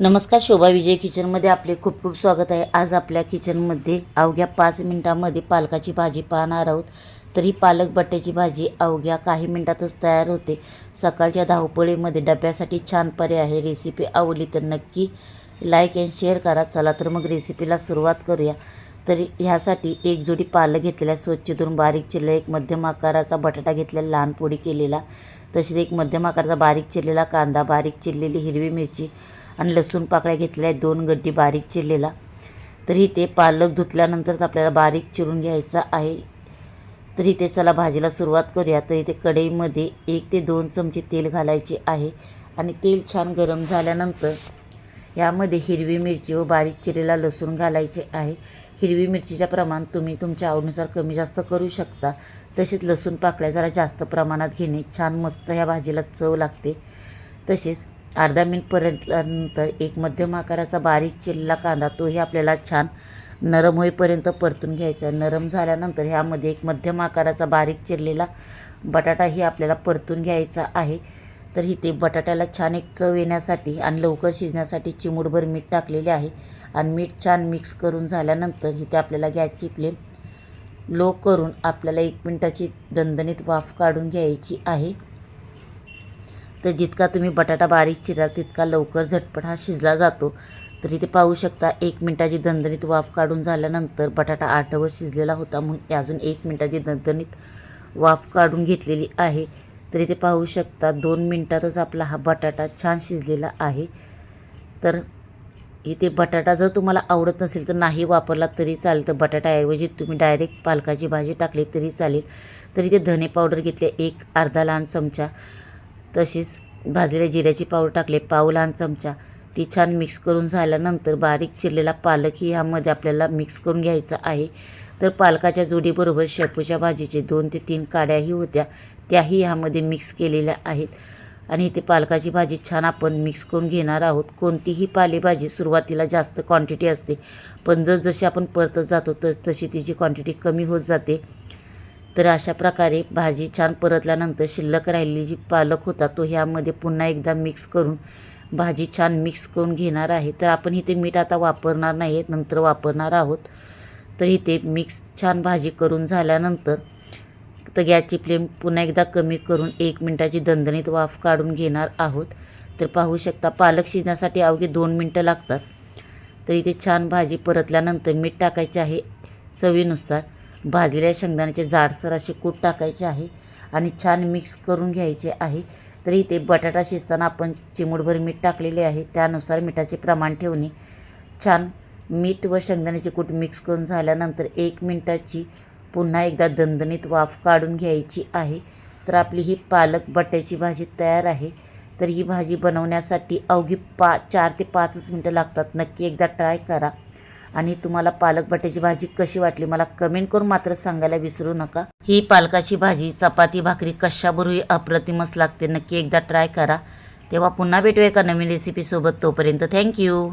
नमस्कार शोभा विजय किचनमध्ये आपले खूप खूप स्वागत आहे. आज आपल्या किचनमध्ये अवघ्या पाच मिनटामध्ये पालकाची भाजी पाहणार आहोत. तर ही पालक बट्ट्याची भाजी अवघ्या काही मिनटातच तयार होते. सकाळच्या धावपळीमध्ये डब्यासाठी छान पर्याय आहे. रेसिपी आवडली तर नक्की लाईक अँड शेअर करा. चला तर मग रेसिपीला सुरुवात करूया. तर ह्यासाठी एक जोडी पालक घेतलेला स्वच्छ धुवून बारीक चिरलेला एक मध्यम आकाराचा बटाटा घेतलेला लहान पोडी केलेला. तसेच एक मध्यम आकाराचा बारीक चिरलेला कांदा बारीक चिरलेली हिरवी मिरची आणि लसूण पाकळ्या घेतलेल्या आहेत दोन गड्डी बारीक चिरलेला. तर इथे पालक धुतल्यानंतरच आपल्याला बारीक चिरून घ्यायचा आहे. तर इथे चला भाजीला सुरुवात करूया. तर इथे कढईमध्ये एक ते दोन चमचे तेल घालायचे आहे. आणि तेल छान गरम झाल्यानंतर यामध्ये हिरवी मिरची व बारीक चिरलेला लसूण घालायचे आहे. हिरवी मिरचीच्या प्रमाण तुम्ही तुमच्या आवडीनुसार कमी जास्त करू शकता. तसेच लसूण पाकळ्या जरा जास्त प्रमाणात घेणे छान मस्त ह्या भाजीला चव लागते. तसेच अर्धा मिनिटपर्यंत एक मध्यम आकाराचा बारीक चिरलेला कांदा तोही आपल्याला छान नरम होईपर्यंत परतून घ्यायचा नरम झाल्यानंतर ह्यामध्ये एक मध्यम आकाराचा बारीक चिरलेला बटाटाही आपल्याला परतून घ्यायचा आहे. तर इथे बटाट्याला छान एक चव येण्यासाठी आणि लवकर शिजण्यासाठी चिमूटभर मीठ टाकलेले आहे आणि मीठ छान मिक्स करून झाल्यानंतर इथे आपल्याला गॅसची फ्लेम लो करून आपल्याला एक मिनटाची दणदणीत वाफ काढून घ्यायची आहे. तर जितका तुम्ही बटाटा बारीक चिराल तितका लवकर झटपट हा शिजला जातो. तरी ते पाहू शकता एक मिनटाची दणदणीत वाफ काढून झाल्यानंतर बटाटा आठवर शिजलेला होता म्हणून अजून एक मिनटाची दणदणीत वाफ काढून घेतलेली आहे. तरी ते पाहू शकता दोन मिनटातच आपला हा बटाटा छान शिजलेला आहे. तर इथे बटाटा जर तुम्हाला आवडत नसेल तर नाही वापरला तरी चालेल. तर बटाट्याऐवजी तुम्ही डायरेक्ट पालकाची भाजी टाकली तरी चालेल. तरी ते धने पावडर घेतले एक अर्धा लहान चमचा. तशीच भाजलेल्या जिऱ्याची पावडर टाकले पाव लहान चमचा. ती छान मिक्स करून झाल्यानंतर बारीक चिरलेला पालकही ह्यामध्ये आपल्याला मिक्स करून घ्यायचा आहे. तर पालकाच्या जोडीबरोबर शेपूच्या भाजीचे दोन ते तीन काड्याही होत्या त्याही ह्यामध्ये मिक्स केलेल्या आहेत. आणि इथे पालकाची भाजी छान आपण मिक्स करून घेणार आहोत. कोणतीही पालेभाजी सुरुवातीला जास्त क्वांटिटी असते पण जसजशी आपण परतत जातो तस तशी तिची क्वांटिटी कमी होत जाते. तर अशा प्रकारे भाजी छान परतल्यानंतर शिल्लक राहिलेली जी पालक होता तो ह्यामध्ये पुन्हा एकदा मिक्स करून भाजी छान मिक्स करून घेणार आहे. तर आपण इथे मीठ आता वापरणार नाही नंतर वापरणार आहोत. तर इथे मिक्स छान भाजी करून झाल्यानंतर तर गॅसची फ्लेम पुन्हा एकदा कमी करून एक मिनटाची दणदणीत वाफ काढून घेणार आहोत. तर पाहू शकता पालक शिजण्यासाठी अवघे दोन मिनटं लागतात. तर इथे छान भाजी परतल्यानंतर मीठ टाकायचे आहे चवीनुसार. भाजलेल्या शेंगदाण्याचे जाडसर असे कूट टाकायचे आहे आणि छान मिक्स करून घ्यायचे आहे. तर इथे बटाटा शिजताना आपण चिमूटभर मीठ टाकलेले आहे. त्यानुसार मिठाचे प्रमाण ठेवणे. छान मीठ व शेंगदाण्याचे कूट मिक्स करून झाल्यानंतर एक मिनटाची पुन्हा एकदा दणदणीत वाफ काढून घ्यायची आहे. तर आपली ही पालक बट्ट्याची भाजी तयार आहे. तर ही भाजी बनवण्यासाठी अवघी पा चार ते पाचच मिनटं लागतात. नक्की एकदा ट्राय करा. आणि तुम्हाला पालक बट्ट्याची भाजी कशी वाटली मला कमेंट करून मात्र सांगायला विसरू नका. ही पालकाची भाजी चपाती भाकरी कशाबरोबरही अप्रतिमच लागते. नक्की एकदा ट्राय करा. तेव्हा पुन्हा भेटूया एका नवीन रेसिपीसोबत तोपर्यंत थँक्यू